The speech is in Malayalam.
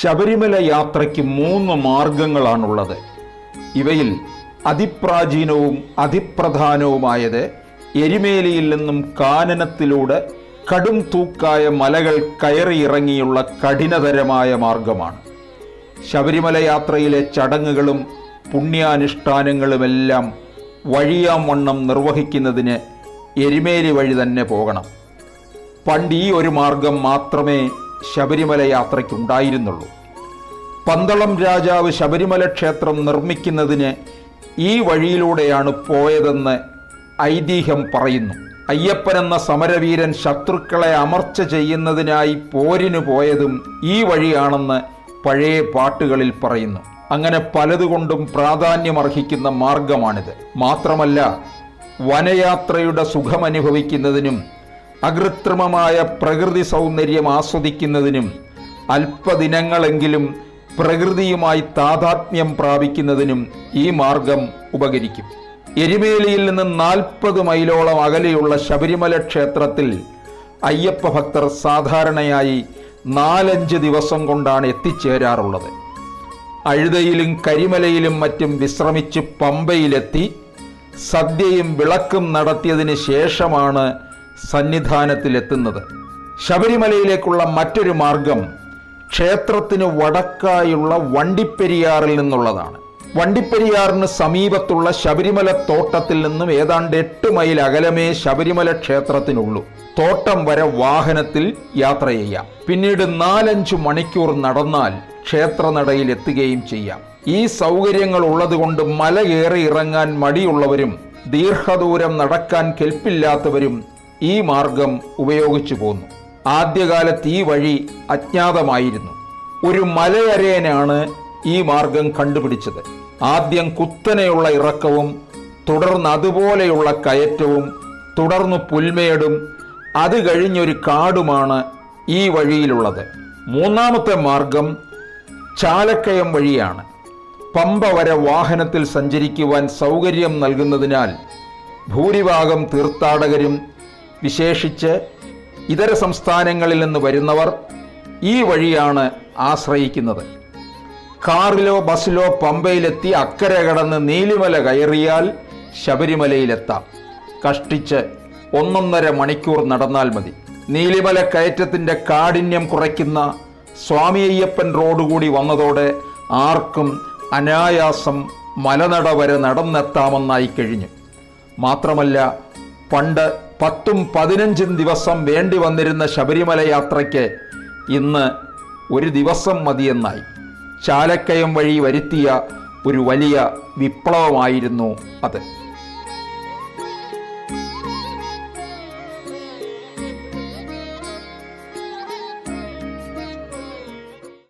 ശബരിമല യാത്രയ്ക്ക് മൂന്ന് മാർഗങ്ങളാണുള്ളത്. ഇവയിൽ അതിപ്രാചീനവും അതിപ്രധാനവുമായത് എരിമേലിയിൽ നിന്നും കാനനത്തിലൂടെ കടും തൂക്കായ മലകൾ കയറിയിറങ്ങിയുള്ള കഠിനതരമായ മാർഗമാണ്. ശബരിമല യാത്രയിലെ ചടങ്ങുകളും പുണ്യാനുഷ്ഠാനങ്ങളുമെല്ലാം വഴിയാം വണ്ണം നിർവഹിക്കുന്നതിന് എരിമേലി വഴി തന്നെ പോകണം. പണ്ട് ഈ ഒരു മാർഗം മാത്രമേ ശബരിമല യാത്രയ്ക്കുണ്ടായിരുന്നുള്ളൂ. പന്തളം രാജാവ് ശബരിമല ക്ഷേത്രം നിർമ്മിക്കുന്നതിന് ഈ വഴിയിലൂടെയാണ് പോയതെന്ന് ഐതിഹ്യം പറയുന്നു. അയ്യപ്പൻ എന്ന സമരവീരൻ ശത്രുക്കളെ അമർച്ച ചെയ്യുന്നതിനായി പോരിനു പോയതും ഈ വഴിയാണെന്ന് പഴയ പാട്ടുകളിൽ പറയുന്നു. അങ്ങനെ പലതുകൊണ്ടും പ്രാധാന്യമർഹിക്കുന്ന മാർഗമാണിത്. മാത്രമല്ല വനയാത്രയുടെ സുഖമനുഭവിക്കുന്നതിനും അകൃത്രിമമായ പ്രകൃതി സൗന്ദര്യം ആസ്വദിക്കുന്നതിനും അല്പദിനങ്ങളെങ്കിലും പ്രകൃതിയുമായി താതാത്മ്യം പ്രാപിക്കുന്നതിനും ഈ മാർഗം ഉപകരിക്കും. എരുമേലിയിൽ നിന്ന് നാൽപ്പത് മൈലോളം അകലെയുള്ള ശബരിമല ക്ഷേത്രത്തിൽ അയ്യപ്പ ഭക്തർ സാധാരണയായി നാലഞ്ച് ദിവസം കൊണ്ടാണ് എത്തിച്ചേരാറുള്ളത്. അഴുതയിലും കരിമലയിലും മറ്റും വിശ്രമിച്ച് പമ്പയിലെത്തി സദ്യയും വിളക്കും നടത്തിയതിന് ശേഷമാണ് സന്നിധാനത്തിലെത്തുന്നത്. ശബരിമലയിലേക്കുള്ള മറ്റൊരു മാർഗം ക്ഷേത്രത്തിന് വടക്കായുള്ള വണ്ടിപ്പെരിയാറിൽ നിന്നുള്ളതാണ്. വണ്ടിപ്പെരിയാറിന് സമീപത്തുള്ള ശബരിമല തോട്ടത്തിൽ നിന്നും ഏതാണ്ട് എട്ട് മൈൽ അകലമേ ശബരിമല ക്ഷേത്രത്തിനുള്ളൂ. തോട്ടം വരെ വാഹനത്തിൽ യാത്ര ചെയ്യാം. പിന്നീട് നാലഞ്ച് മണിക്കൂർ നടന്നാൽ ക്ഷേത്രനടയിൽ എത്തുകയും ചെയ്യാം. ഈ സൗകര്യങ്ങൾ ഉള്ളതുകൊണ്ട് മല കയറി ഇറങ്ങാൻ മടിയുള്ളവരും ദീർഘദൂരം നടക്കാൻ കെൽപ്പില്ലാത്തവരും ഈ മാർഗം ഉപയോഗിച്ചു പോന്നു. ആദ്യകാലത്ത് ഈ വഴി അജ്ഞാതമായിരുന്നു. ഒരു മലയരയനാണ് ഈ മാർഗം കണ്ടുപിടിച്ചത്. ആദ്യം കുത്തനെയുള്ള ഇറക്കവും തുടർന്ന് അതുപോലെയുള്ള കയറ്റവും തുടർന്ന് പുൽമേടും അത് കഴിഞ്ഞൊരു കാടുമാണ് ഈ വഴിയിലുള്ളത്. മൂന്നാമത്തെ മാർഗം ചാലക്കയം വഴിയാണ്. പമ്പ വരെ വാഹനത്തിൽ സഞ്ചരിക്കുവാൻ സൗകര്യം നൽകുന്നതിനാൽ ഭൂരിഭാഗം തീർത്ഥാടകരും വിശേഷിച്ച് ഇതര സംസ്ഥാനങ്ങളിൽ നിന്ന് വരുന്നവർ ഈ വഴിയാണ് ആശ്രയിക്കുന്നത്. കാറിലോ ബസ്സിലോ പമ്പയിലെത്തി അക്കരെ കടന്ന് നീലിമല കയറിയാൽ ശബരിമലയിലെത്താം. കഷ്ടിച്ച് ഒന്നൊന്നര മണിക്കൂർ നടന്നാൽ മതി. നീലിമല കയറ്റത്തിന്റെ കാഠിന്യം കുറയ്ക്കുന്ന സ്വാമി അയ്യപ്പൻ റോഡ് കൂടി വന്നതോടെ ആർക്കും അനായാസം മലനട വരെ നടന്നെത്താമെന്നായി കഴിഞ്ഞു. മാത്രമല്ല പണ്ട് പത്തും പതിനഞ്ചും ദിവസം വേണ്ടി വന്നിരുന്ന ശബരിമല യാത്രയ്ക്ക് ഇന്ന് ഒരു ദിവസം മതിയെന്നായി. ചാലക്കയം വഴി വരുത്തിയ ഒരു വലിയ വിപ്ലവമായിരുന്നു അത്.